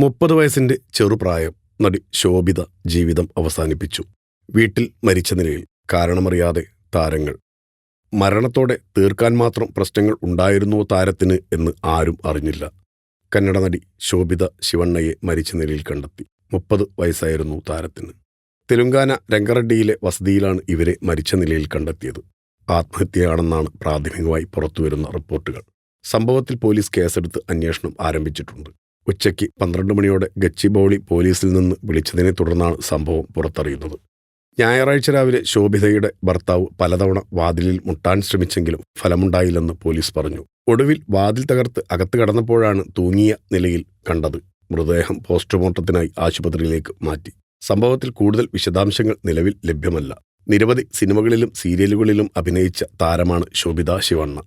മുപ്പത് വയസ്സിന്റെ ചെറുപ്രായം നടി ശോഭിത ജീവിതം അവസാനിപ്പിച്ചു. വീട്ടിൽ മരിച്ച നിലയിൽ കാരണമറിയാതെ താരങ്ങൾ. മരണത്തോടെ തീർക്കാൻ മാത്രം പ്രശ്നങ്ങൾ ഉണ്ടായിരുന്നുവോ താരത്തിന് എന്ന് ആരും അറിഞ്ഞില്ല. കന്നഡ നടി ശോഭിത ശിവണ്ണയെ മരിച്ച നിലയിൽ കണ്ടെത്തി. മുപ്പത് വയസ്സായിരുന്നു താരത്തിന്. തെലുങ്കാന രംഗറെഡ്ഡിയിലെ വസതിയിലാണ് ഇവരെ മരിച്ച നിലയിൽ കണ്ടെത്തിയത്. ആത്മഹത്യയാണെന്നാണ് പ്രാഥമികമായി പുറത്തുവരുന്ന റിപ്പോർട്ടുകൾ. സംഭവത്തിൽ പോലീസ് കേസെടുത്ത് അന്വേഷണം ആരംഭിച്ചിട്ടുണ്ട്. ഉച്ചയ്ക്ക് പന്ത്രണ്ട് മണിയോടെ ഗച്ചിബൌളി പോലീസിൽ നിന്ന് വിളിച്ചതിനെ തുടർന്നാണ് സംഭവം പുറത്തറിയുന്നത്. ഞായറാഴ്ച രാവിലെ ശോഭിതയുടെ ഭർത്താവ് പലതവണ വാതിലിൽ മുട്ടാൻ ശ്രമിച്ചെങ്കിലും ഫലമുണ്ടായില്ലെന്ന് പോലീസ് പറഞ്ഞു. ഒടുവിൽ വാതിൽ തകർത്ത് അകത്ത് കടന്നപ്പോഴാണ് തൂങ്ങിയ നിലയിൽ കണ്ടത്. മൃതദേഹം പോസ്റ്റ്മോർട്ടത്തിനായി ആശുപത്രിയിലേക്ക് മാറ്റി. സംഭവത്തിൽ കൂടുതൽ വിശദാംശങ്ങൾ നിലവിൽ ലഭ്യമല്ല. നിരവധി സിനിമകളിലും സീരിയലുകളിലും അഭിനയിച്ച താരമാണ് ശോഭിത ശിവണ്ണ.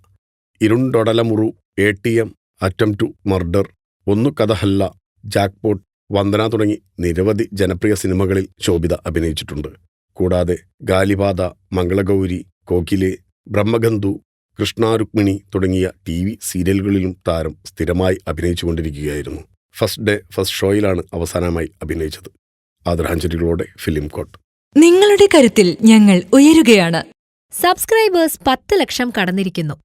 ഇരുണ്ടൊടലമുറു എ ടി എം അറ്റം ടു മർഡർ ഒന്നു കഥഹല്ല ജാക്ക്പോട്ട് വന്ദന തുടങ്ങി നിരവധി ജനപ്രിയ സിനിമകളിൽ ശോഭിത അഭിനയിച്ചിട്ടുണ്ട്. കൂടാതെ ഗാലിപാത മംഗളഗൗരി കോക്കിലെ ബ്രഹ്മഗന്ധു കൃഷ്ണാരുക്മിണി തുടങ്ങിയ ടി വി സീരിയലുകളിലും താരം സ്ഥിരമായി അഭിനയിച്ചുകൊണ്ടിരിക്കുകയായിരുന്നു. ഫസ്റ്റ് ഡേ ഫസ്റ്റ് ഷോയിലാണ് അവസാനമായി അഭിനയിച്ചത്. ആദരാഞ്ജലികളോടെ ഫിലിം കോട്ട്. നിങ്ങളുടെ കരുത്തിൽ ഞങ്ങൾ ഉയരുകയാണ്. സബ്സ്ക്രൈബേഴ്സ് പത്ത് ലക്ഷം കടന്നിരിക്കുന്നു.